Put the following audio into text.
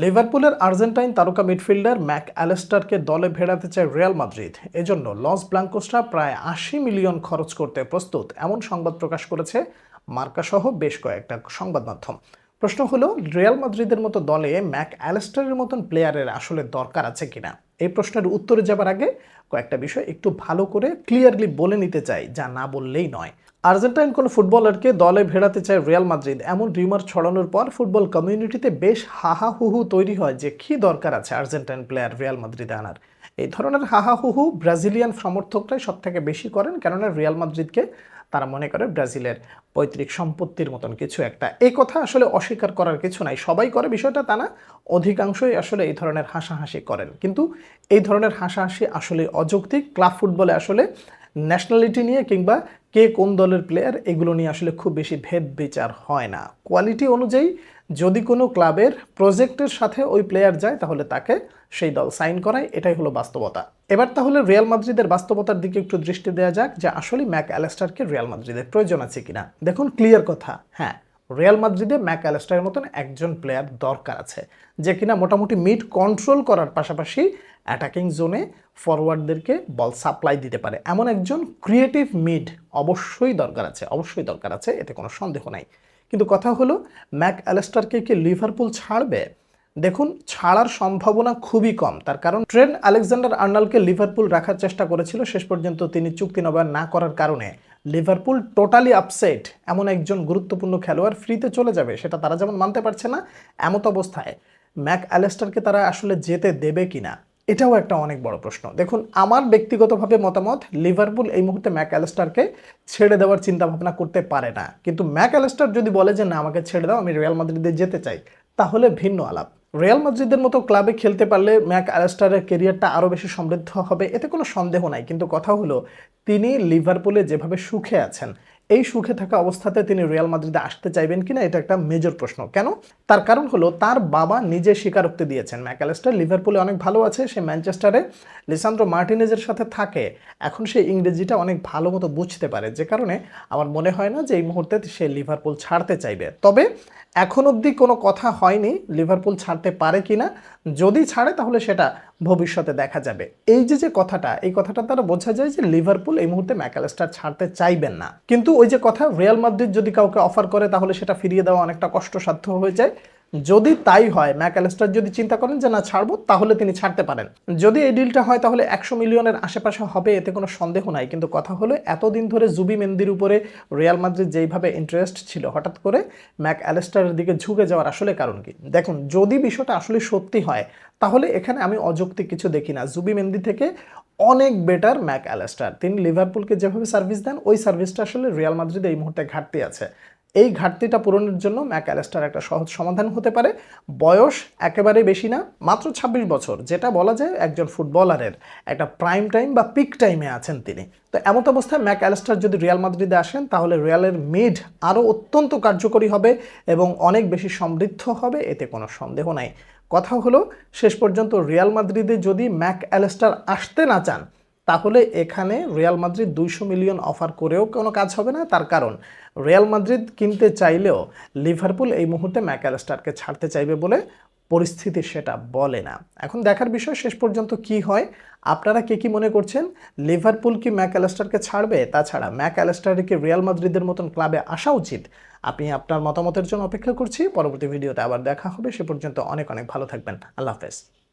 লিভারপুলের আর্জেন্টাইন তারকা midfielder Mac অ্যালেস্টারকে দলে ভেড়াতে চায় রিয়াল মাদ্রিদ। এজন্য লস ব্লাঙ্কোসরা প্রায় আশি মিলিয়ন খরচ করতে প্রস্তুত, এমন সংবাদ প্রকাশ করেছে মার্কাসহ বেশ কয়েকটা সংবাদ মাধ্যম। প্রশ্ন হলো, রিয়াল মাদ্রিদের মতো দলে ম্যাক অ্যালেস্টারের মতন প্লেয়ারের আসলে দরকার আছে কিনা? এই প্রশ্নের উত্তরে যাবার আগে কয়েকটা বিষয় একটু ভালো করে ক্লিয়ারলি বলে নিতে চাই, যা না বললেই নয়। আর্জেন্টাইন কোনো ফুটবলারকে দলে ভেড়াতে চায় রিয়াল মাদ্রিদ, এমন রিউমার ছড়ানোর পর ফুটবল কমিউনিটিতে বেশ হাহা হুহু তৈরি হয় যে কী দরকার আছে আর্জেন্টাইন প্লেয়ার রিয়াল মাদ্রিদে আনার। এই ধরনের হাহা হুহু ব্রাজিলিয়ান সমর্থকরাই সব থেকে বেশি করেন, কেননা রিয়াল মাদ্রিদকে তারা মনে করে ব্রাজিলের পৈতৃক সম্পত্তির মতন কিছু একটা। এই কথা আসলে অস্বীকার করার কিছু নাই। সবাই করে বিষয়টা তা না, অধিকাংশই আসলে এই ধরনের হাসাহাসি করেন। কিন্তু এই ধরনের হাসাহাসি আসলে অযৌক্তিক। ক্লাব ফুটবলে আসলে ন্যাশনালিটি নিয়ে কিংবা কে কোন দলের প্লেয়ার এগুলো নিয়ে আসলে খুব বেশি ভেদ বিচার হয় না। কোয়ালিটি অনুযায়ী যদি কোনো ক্লাবের প্রজেক্টের সাথে ওই প্লেয়ার যায়, তাহলে তাকে সেই দল সাইন করায়। এটাই হলো বাস্তবতা। এবার তাহলে রিয়াল মাদ্রিদের বাস্তবতার দিকে একটু দৃষ্টি দেওয়া যাক যে আসলে ম্যাক অ্যালেস্টারকে রিয়াল মাদ্রিদের প্রয়োজন আছে কিনা। দেখুন ক্লিয়ার কথা হ্যাঁ। রিয়াল মাদ্রিদে ম্যাক অ্যালেস্টারের মতন একজন প্লেয়ার দরকার আছে, যে কিনা মোটামুটি মিড কন্ট্রোল করার পাশাপাশি অ্যাটাকিং জোনে ফরওয়ার্ডদেরকে বল সাপ্লাই দিতে পারে। এমন একজন ক্রিয়েটিভ মিড অবশ্যই দরকার আছে, অবশ্যই দরকার আছে, এতে কোনো সন্দেহ নাই। কিন্তু কথা হলো ম্যাক অ্যালেস্টারকে কি লিভারপুল ছাড়বে? দেখুন, ছাড়ার সম্ভাবনা খুবই কম। তার কারণ ট্রেন আলেকজান্ডার আর্নালকে লিভারপুল রাখার চেষ্টা করেছিল, শেষ পর্যন্ত তিনি চুক্তি নবায়ন না করার কারণে। লিভারপুল টোটালি আপসেট এমন একজন গুরুত্বপূর্ণ খেলোয়াড় ফ্রিতে চলে যাবে, সেটা তারা যেমন মানতে পারছে না, এমত অবস্থায় ম্যাক অ্যালেস্টারকে তারা আসলে যেতে দেবে কি না এটাও একটা অনেক বড় প্রশ্ন। দেখুন, আমার ব্যক্তিগতভাবে মতামত, লিভারপুল এই মুহূর্তে ম্যাক অ্যালেস্টারকে ছেড়ে দেওয়ার চিন্তা ভাবনা করতে পারে না। কিন্তু ম্যাক অ্যালেস্টার যদি বলে যে, না, আমাকে ছেড়ে দাও, আমি রিয়াল মাদ্রিদে যেতে চাই তাহলে ভিন্ন আলাপ। রিয়াল মাদ্রিদের মতো ক্লাবে খেলতে পারলে ম্যাক অ্যালেস্টারের কেরিয়ারটা আরও বেশি সমৃদ্ধ হবে, এতে কোনো সন্দেহ নাই। কিন্তু কথা হলো, তিনি লিভারপুলে যেভাবে সুখে আছেন এই সুখে থাকা অবস্থাতে তিনি রিয়াল মাদ্রিদে আসতে চাইবেন কিনা, এটা একটা মেজর প্রশ্ন। কেন? তার কারণ হলো, তার বাবা নিজে স্বীকারোক্তি দিয়েছেন। ম্যাকালেস্টার লিভারপুলে অনেক ভালো আছে, সে ম্যানচেস্টারে। লিসান্দ্রো মার্টিনেজের সাথে থাকে। এখন সে ইংরেজিটা অনেক ভালো মতো বুঝতে পারে। যে কারণে আমার মনে হয় না যে এই মুহূর্তে সে লিভারপুল ছাড়তে চাইবে। তবে এখন অবধি কোনো কথা হয়নি লিভারপুল ছাড়তে পারে কিনা। যদি ছাড়ে, তাহলে সেটা ভবিষ্যতে দেখা যাবে। এই যে যে কথাটা, এই কথাটা তারা বোঝা যায় যে লিভারপুল এই মুহূর্তে ম্যাকালেস্টার ছাড়তে চাইবেন না। কিন্তু ওই যে কথা, রিয়াল মাদ্রিদ যদি কাউকে অফার করে, তাহলে সেটা ফিরিয়ে দেওয়া অনেকটা কষ্টসাধ্য হয়ে যায়। যদি তাই হয় ম্যাকালেস্টার যদি চিন্তা করেন যে, না, ছাড়বো, তাহলে তিনি ছাড়তে পারেন। যদি এই ডিলটা হয়, তাহলে একশো মিলিয়নের আশেপাশে হবে, এতে কোনো সন্দেহ নাই। কিন্তু কথা হলো, এতদিন ধরে জুবি মেন্দির উপরে রিয়াল মাদ্রিদ যেইভাবে ইন্টারেস্ট ছিল, হঠাৎ করে ম্যাক অ্যালেস্টারের দিকে ঝুঁকে যাওয়ার আসলে কারণ কি? দেখুন, যদি বিষয়টা আসলে সত্যি হয়, তাহলে এখানে আমি অযৌক্তিক কিছু দেখি না। জুবি মেন্দি থেকে অনেক বেটার ম্যাক অ্যালেস্টার তিনি লিভারপুলকে যেভাবে সার্ভিস দেন, ওই সার্ভিসটা আসলে রিয়াল মাদ্রিদে এই মুহূর্তে ঘাটতি আছে। এই ঘাটতিটা পূরণের জন্য ম্যাক অ্যালেস্টার একটা সহজ সমাধান হতে পারে। বয়স একেবারে বেশি না, মাত্র ২৬ বছর, যেটা বলা যায় একজন ফুটবলারের একটা প্রাইম টাইম বা পিক টাইমে আছেন তিনি। তো এমন অবস্থায় ম্যাক অ্যালেস্টার যদি রিয়াল মাদ্রিদে আসেন, তাহলে রিয়ালের মিড আরও অত্যন্ত কার্যকরী হবে এবং অনেক বেশি সমৃদ্ধ হবে, এতে কোনো সন্দেহ নাই। কথা হলো, শেষ পর্যন্ত রিয়াল মাদ্রিদে যদি ম্যাক অ্যালেস্টার আসতে না চান তাহলে এখানে রিয়াল মাদ্রিদ দুইশো মিলিয়ন অফার করেও কোনো কাজ হবে না। তার কারণ, রিয়াল মাদ্রিদ কিনতে চাইলেও লিভারপুল এই মুহূর্তে ম্যাকালেস্টারকে ছাড়তে চাইবে বলে পরিস্থিতি সেটা বলে না। এখন দেখার বিষয় শেষ পর্যন্ত কি হয়, আপনারা কে কি মনে করছেন? লিভারপুল কি ম্যাক অ্যালেস্টারকে ছাড়বে? তাছাড়া ম্যাক কি রিয়াল মাদ্রিদের মতন ক্লাবে আসা উচিত? আপনি আপনার মতামতের জন্য অপেক্ষা করছি। পরবর্তী ভিডিওতে আবার দেখা হবে। সে পর্যন্ত অনেক অনেক ভালো থাকবেন। আল্লাহ হাফেজ।